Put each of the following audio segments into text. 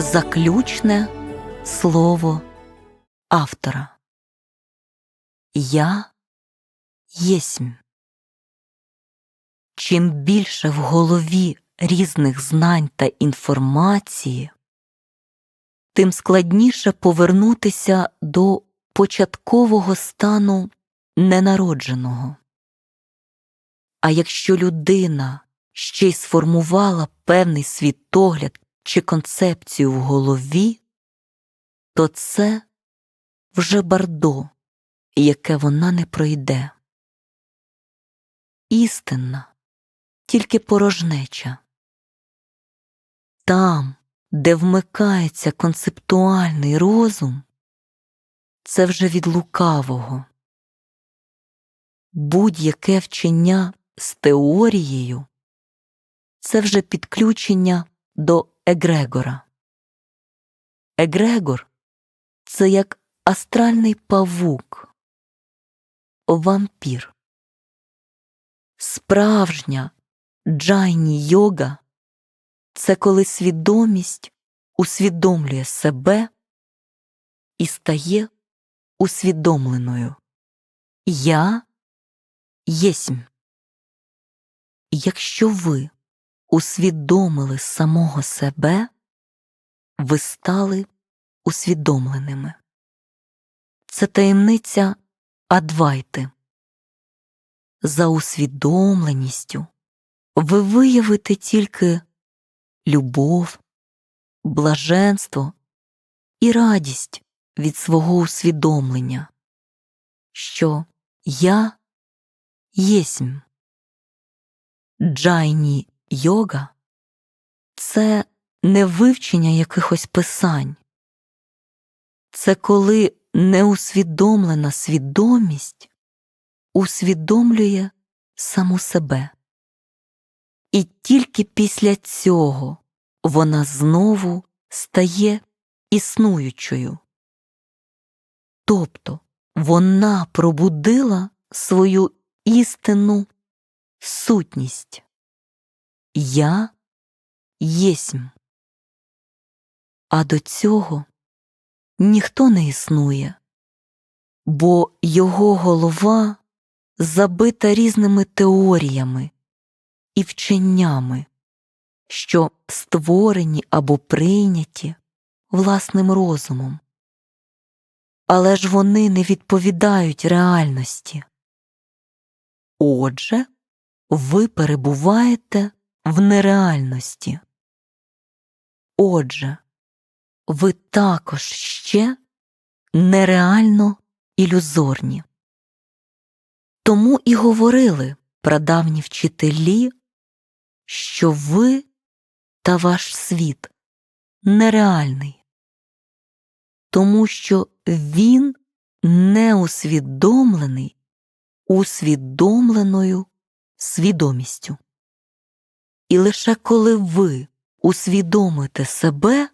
Заключне слово автора Я єсмь. Чим більше в голові різних знань та інформації, тим складніше повернутися до початкового стану ненародженого. А якщо людина ще й сформувала певний світогляд чи концепцію в голові, то це вже бардо, яке вона не пройде. Істинна, тільки порожнеча. Там, де вмикається концептуальний розум, це вже від лукавого. Будь-яке вчення з теорією це вже підключення до Егрегора. Егрегор це як астральний павук, вампір. Справжня джайні йога це коли свідомість усвідомлює себе і стає усвідомленою. Я єсмь. Якщо ви усвідомили самого себе, ви стали усвідомленими. Це таємниця Адвайти. За усвідомленістю ви виявите тільки любов, блаженство і радість від свого усвідомлення, що я єсмь. Джайні йога це не вивчення якихось писань, це коли неусвідомлена свідомість усвідомлює саму себе. І тільки після цього вона знову стає існуючою. Тобто вона пробудила свою істинну сутність. Я єсмь. А до цього ніхто не існує, бо його голова забита різними теоріями і вченнями, що створені або прийняті власним розумом. Але ж вони не відповідають реальності. Отже, ви перебуваєте в нереальності. Отже, ви також ще нереально ілюзорні. Тому і говорили прадавні вчителі, що ви та ваш світ нереальний, тому що він не усвідомлений усвідомленою свідомістю. І лише коли ви усвідомите себе,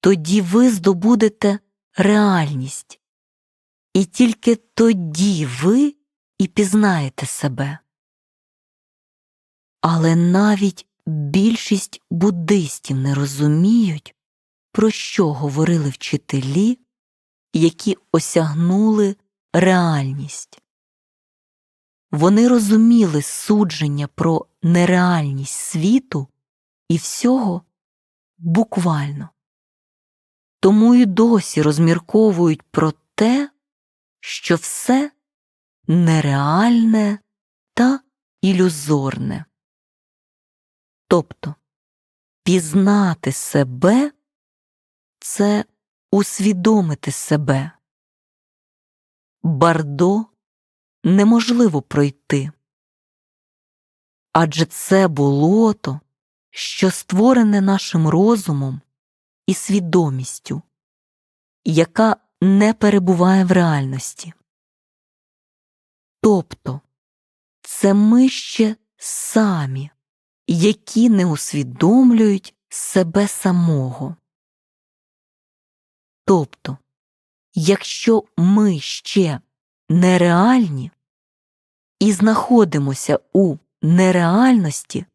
тоді ви здобудете реальність, і тільки тоді ви і пізнаєте себе. Але навіть більшість буддистів не розуміють, про що говорили вчителі, які осягнули реальність. Вони розуміли судження про нереальність світу і всього буквально. Тому й досі розмірковують про те, що все нереальне та ілюзорне. Тобто пізнати себе це усвідомити себе. Бардо неможливо пройти. Адже це болото, що створене нашим розумом і свідомістю, яка не перебуває в реальності. Тобто це ми ще самі, які не усвідомлюють себе самого. Тобто, якщо ми ще нереальні і знаходимося у нереальності,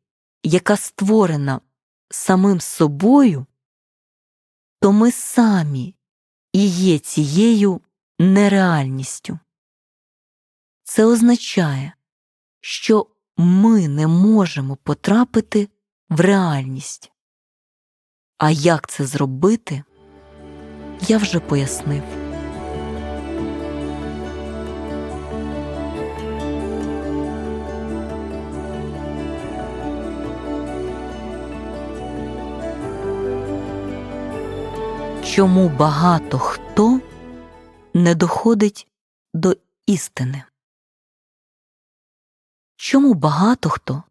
яка створена самим собою, то ми самі і є цією нереальністю. Це означає, що ми не можемо потрапити в реальність. А як це зробити, я вже пояснив. Чому багато хто не доходить до істини? Чому багато хто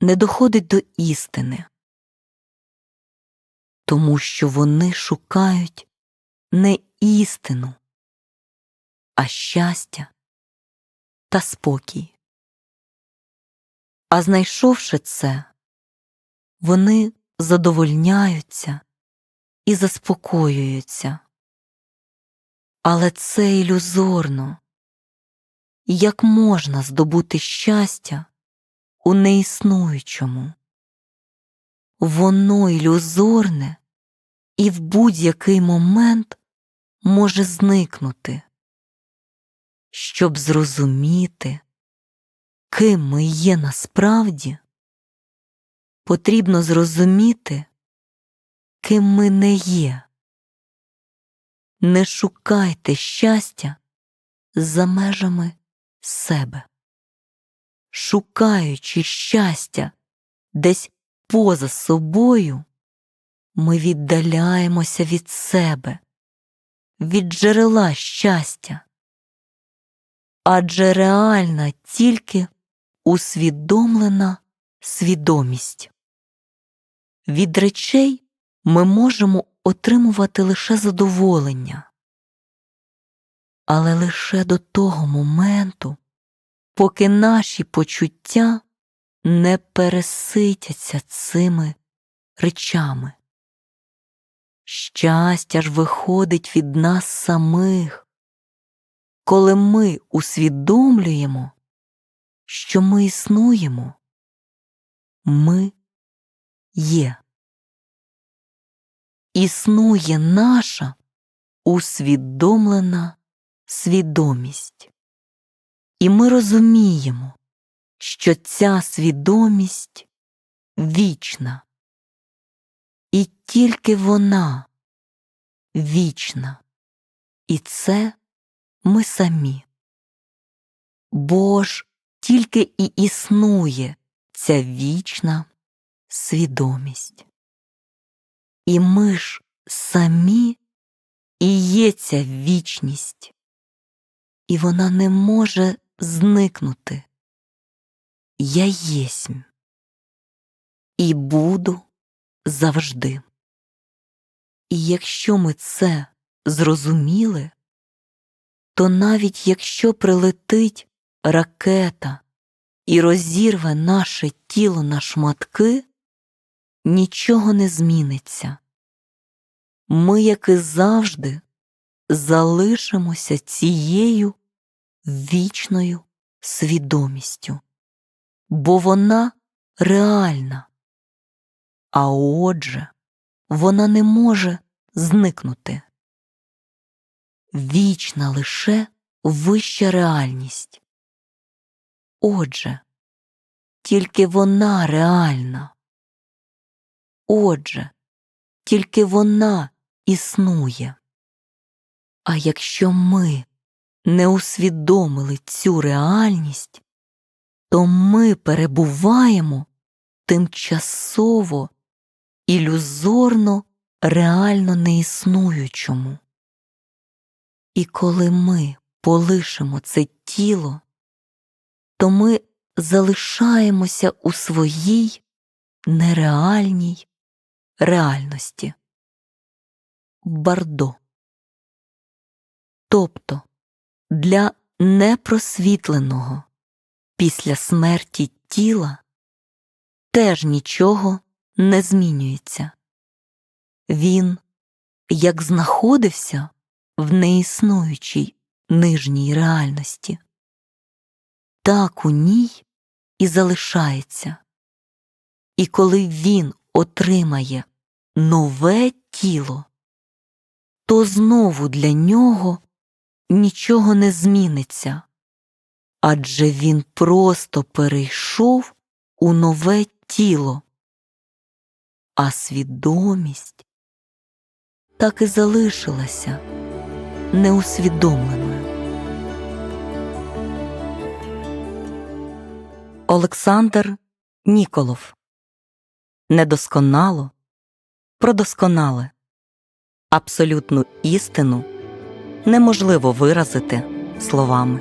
не доходить до істини? Тому що вони шукають не істину, а щастя та спокій. А знайшовши це, вони задовольняються і заспокоюються. Але це ілюзорно. Як можна здобути щастя у неіснуючому? Воно ілюзорне і в будь-який момент може зникнути. Щоб зрозуміти, ким ми є насправді, потрібно зрозуміти, ким ми не є. Не шукайте щастя за межами себе. Шукаючи щастя десь поза собою, ми віддаляємося від себе, від джерела щастя. Адже реальна тільки усвідомлена свідомість. Від речей ми можемо отримувати лише задоволення, але лише до того моменту, поки наші почуття не переситяться цими речами. Щастя ж виходить від нас самих, коли ми усвідомлюємо, що ми існуємо, ми є існує наша усвідомлена свідомість. І ми розуміємо, що ця свідомість вічна, і тільки вона вічна, і це ми самі. Бо ж тільки і існує ця вічна свідомість. І ми ж самі і є ця вічність, і вона не може зникнути. Я єсмь і буду завжди. І якщо ми це зрозуміли, то навіть якщо прилетить ракета і розірве наше тіло на шматки, нічого не зміниться. Ми, як і завжди, залишимося цією вічною свідомістю, бо вона реальна, а отже, вона не може зникнути. Вічна лише вища реальність. Отже, тільки вона реальна. Отже, тільки вона існує. А якщо ми не усвідомили цю реальність, то ми перебуваємо тимчасово, ілюзорно, реально неіснуючому. І коли ми полишимо це тіло, то ми залишаємося у своїй нереальній реальності. Бардо. Тобто для непросвітленого після смерті тіла теж нічого не змінюється. Він, як знаходився в неіснуючій нижній реальності, так у ній і залишається. І коли він отримає нове тіло, то знову для нього нічого не зміниться, адже він просто перейшов у нове тіло, а свідомість так і залишилася неусвідомленою. Олександр Ніколов. Недосконало про досконале. Абсолютну істину неможливо виразити словами.